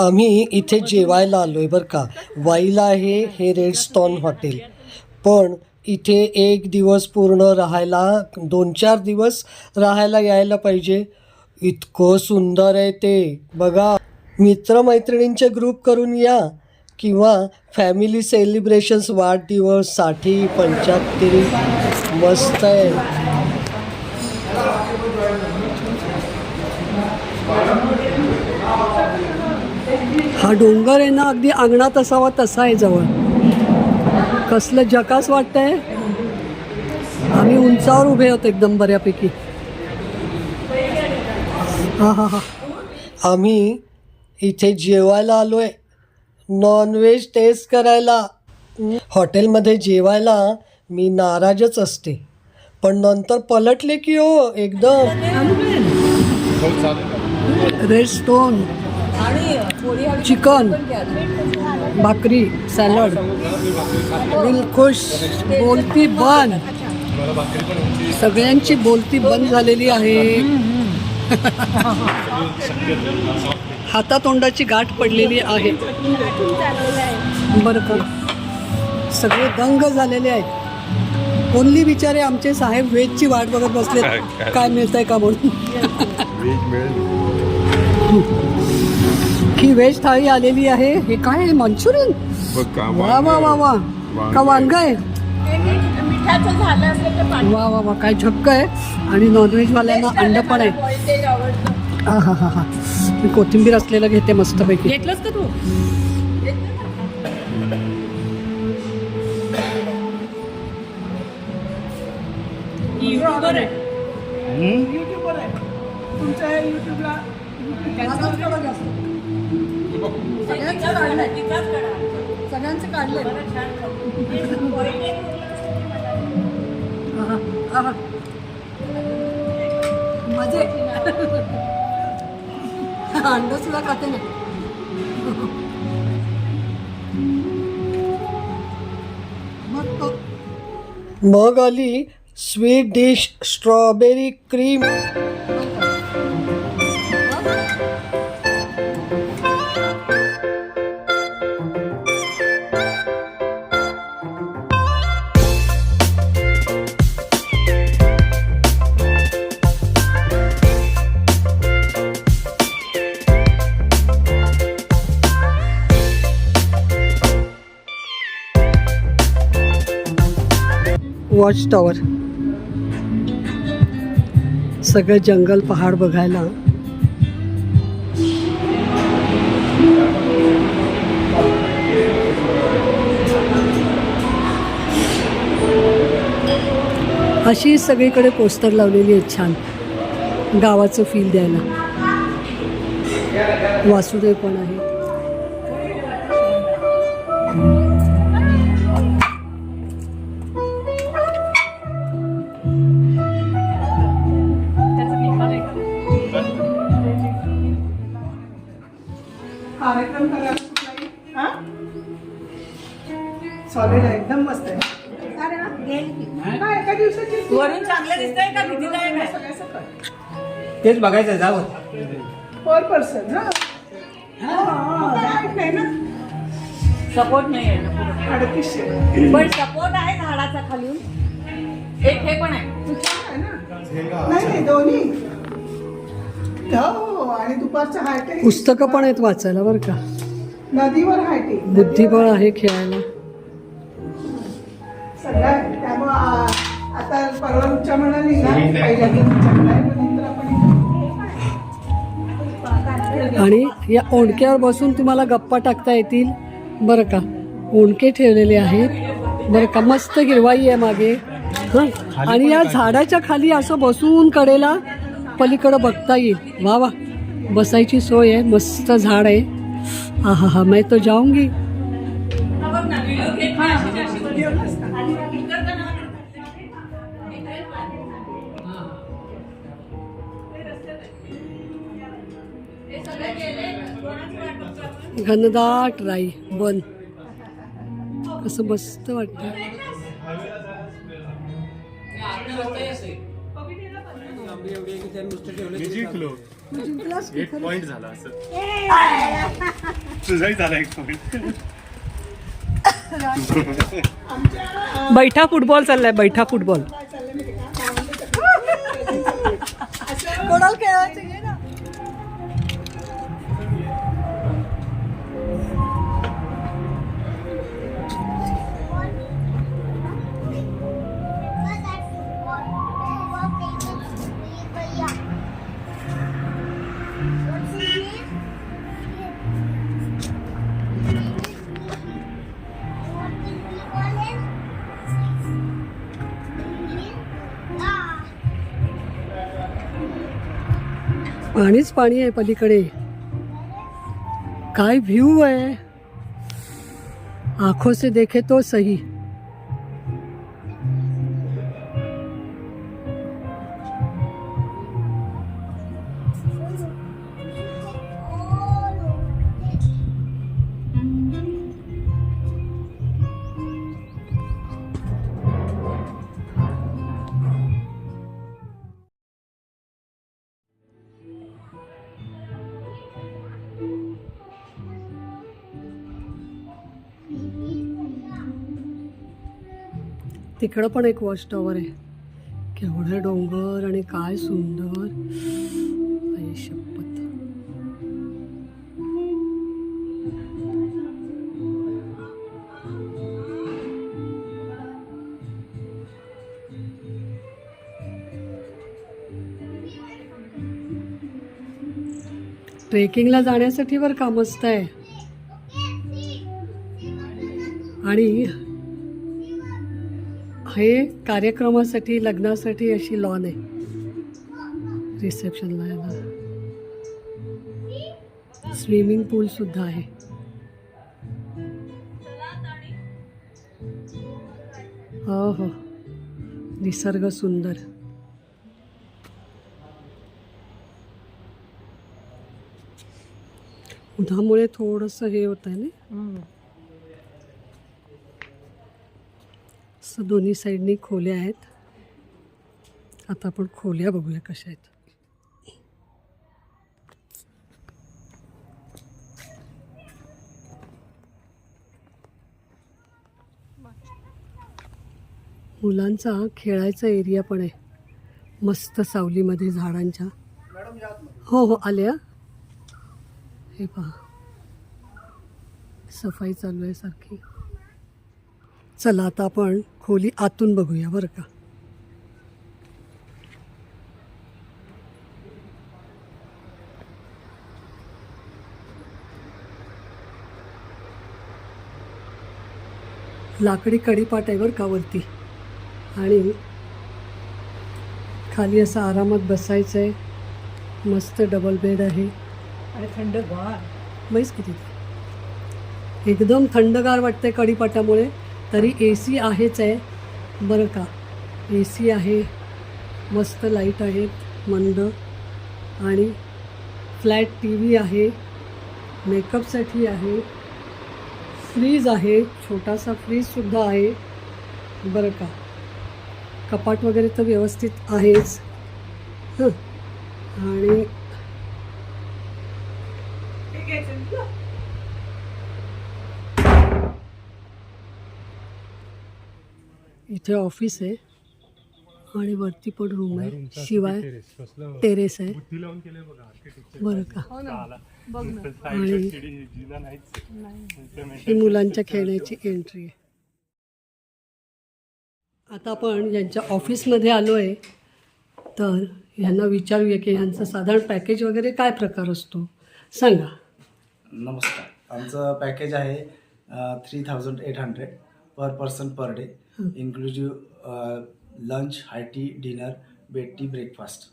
आम्ही इथे जेवायला आलो आहे बरं का. वाईला आहे हे रेड स्टॉन हॉटेल. पण इथे एक दिवस पूर्ण राहायला दोन चार दिवस राहायला यायला पाहिजे. इतकं सुंदर आहे ते. बघा मित्रमैत्रिणींचे ग्रुप करून या. किंवा फॅमिली सेलिब्रेशन्स वाढदिवससाठी पंच्याहत्तरी. मस्त आहे. हा डोंगर आहे ना अगदी अंगणात असावा तसा आहे जवळ. कसलं जकास वाटतंय? आम्ही उंचावर उभे आहोत एकदम बऱ्यापैकी. हा हा हा. आम्ही इथे जेवायला आलो आहे नॉनव्हेज टेस्ट करायला. हॉटेलमध्ये जेवायला मी नाराजच असते. पण नंतर पलटले की हो एकदम. रेड स्टोन चिकन भाकरी सॅलड. दिलखुश बोलती बंद. सगळ्यांची बोलती बंद झालेली आहे. हातातोंडाची गाठ पडलेली आहे. बरं का? सगळे दंग झालेले आहेत. कोणली बिचारे आमचे साहेब वेजची वाट बघत बसले काय मिळतंय का म्हणून? ही व्हेज थाळी आलेली आहे. हे काय आहे मंचुरियन? वा वा वा वा. का वांग आहे. वा वा वा काय झक्क आहे. आणि नॉनव्हेजवाल्यांना अंड पण आहे. हा हा हा हा. मी कोथिंबीर असलेलं घेते मस्तपैकी. घेतलंस का तू? युट्यूबर आहे. युट्यूबर आहे तुमच्या युट्यूबला सगळ्यांचे काढले मजे अंड सुद्धा खाते ना मग आली sweet dish strawberry cream. Watch tower सगळं जंगल पहाड बघायला. अशी सगळीकडे पोस्टर लावलेली आहेत छान. गावाचं फील द्यायला. वासुदेव पण आहे चांगलं दिसतंय का भीतीदायक आहे सकट तेच बघायचं जावं पर पर्सन हा. हा, काय नाही ना सपोर्ट नाही आहे. अडतीसशे. पण सपोर्ट आहे झाडाचा खालून एक हे पण आहे. छान आहे ना? नाही नाही दोन्ही. हो आणि दुपारचं हायटे पुस्तकं पण आहेत वाचायला बरं का. नदीवर हायटे बुद्धिबळ आहे खेळायला. सगळं आहे. त्यामुळं आ- म्हणाली ना पहिल्या दिवशी आणि या ओंडक्यावर बसून तुम्हाला गप्पा टाकता येतील. बरं का? ओंडके ठेवलेले आहेत. बरं का? मस्त हिरवाई आहे मागे. हं? आणि या झाडाच्या खाली असं बसून कडेला पलीकडं बघता येईल. वा वा. बसायची सोय आहे. मस्त झाड आहे. हा हा हा मैं तो जाऊंगी. घनदाट राई बन कसं मस्त वाटतं मी जिंकलो तू जिंकलास एक पॉइंट झाला असं. तुझाही झाला एक पॉइंट बैठा फुटबॉल चाललाय बैठा फुटबॉल. कोणाला खेळायचं पाणीच पाणी आहे पलीकडे. काय व्ह्यू आहे? आंखों से देखे तो सही. तिकडं पण एक वॉच टॉवर आहे. केवढे डोंगर आणि काय सुंदर. शपथ. ट्रेकिंगला जाण्यासाठी वर का मस्त आहे? आणि हे कार्यक्रमासाठी लग्नासाठी अशी लॉन आहे. रिसेप्शनला याला स्विमिंग पूल सुद्धा आहे. हो हो निसर्ग सुंदर. उन्हामुळे थोडंसं हे होत आहे ना असं दोन्ही साईडनी खोल्या आहेत. आता आपण खोल्या बघूया कशा आहेत. मुलांचा खेळायचा एरिया पण आहे. मस्त सावलीमध्ये झाडांच्या. हो हो आल्या हे पहा. सफाई चालू आहे सारखी. चला आता आपण खोली आतून बघूया बरं का. लाकडी कढीपाट आहे बरं का वरती? आणि खाली असं आरामात बसायचं आहे मस्त डबल बेड आहे. आणि थंड गार म्हैस किती? एकदम थंडगार वाटतंय कढीपाटामुळे तरी ए सी आहेच आहे. बरं का? ए सी आहे मस्त लाइट आहेत मंद. आणि फ्लॅट टी व्ही आहे मेकअपसाठी आहे. फ्रीज आहे छोटासा फ्रीजसुद्धा आहे. बरं का? कपाट वगैरे तर व्यवस्थित आहेच. हं. आणि ठीक आहे चल. इथे ऑफिस आहे आणि वरती पण रूम आहे. शिवाय टेरेस आहे. बरं का? जिना नाहीच ही मुलांच्या खेळण्याची एंट्री आहे. आता आपण यांच्या ऑफिसमध्ये आलो आहे तर ह्यांना विचारूया की ह्यांचं साधारण पॅकेज वगैरे काय प्रकार असतो? सांगा. नमस्कार. आमचं पॅकेज आहे three thousand eight hundred per person per day inclusive lunch high tea dinner bed tea breakfast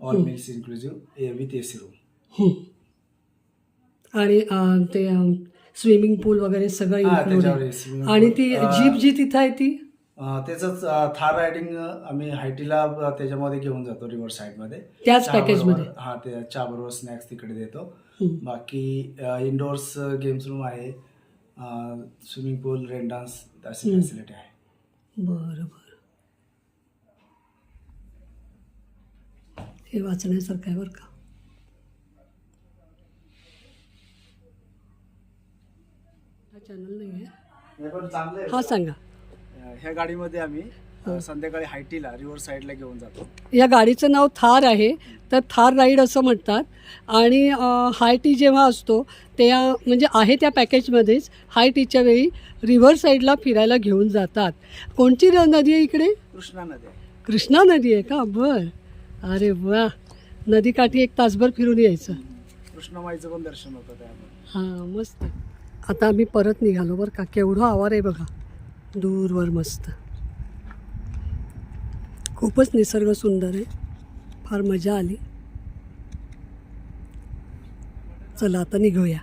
all meals inclusive with A C room. आणि ते स्विमिंग पूल वगैरे सगळं आणि. ती जीप जी तिथं आहे ती त्याचंच थार रायडिंग आम्ही हायटीला त्याच्यामध्ये घेऊन जातो रिव्हर साईडमध्ये त्याच चहा पॅकेजमध्ये? बरोबर- हा ते चहा बरोबर स्नॅक्स तिकडे देतो. बाकी इंडोर्स गेम्स रूम आहे स्विमिंग पूल रेन डान्स अशी हं. फॅसिलिटी आहे बरं बरं हे वाचण्यासारखं आहे बरं का? हा चॅनल नाही आहे हे पण चांगलं आहे हा सांगा। ह्या गाडीमध्ये आम्ही अ, संध्याकाळी हायटीला रिव्हर साईडला घेऊन जातो. या गाडीचं नाव थार आहे. तर थार राईड असं म्हणतात. आणि अं, हाय टी जेव्हा असतो त्या म्हणजे आहे त्या पॅकेजमध्येच हाय टीच्या वेळी रिव्हर साईडला फिरायला घेऊन जातात. कोणती र- नदी आहे इकडे? कृष्णा नदी आहे. कृष्णा नदी आहे का? बर. अरे वा. नदीकाठी एक तासभर फिरून यायचं. कृष्णामाईचं पण दर्शन होतं त्यामध्ये. हां मस्त. आता आम्ही परत निघालो बरं का. केवढं आवार आहे बघा. दूरवर मस्त. खूपच निसर्ग सुंदर आहे. फार मजा आली. चला आता निघूया.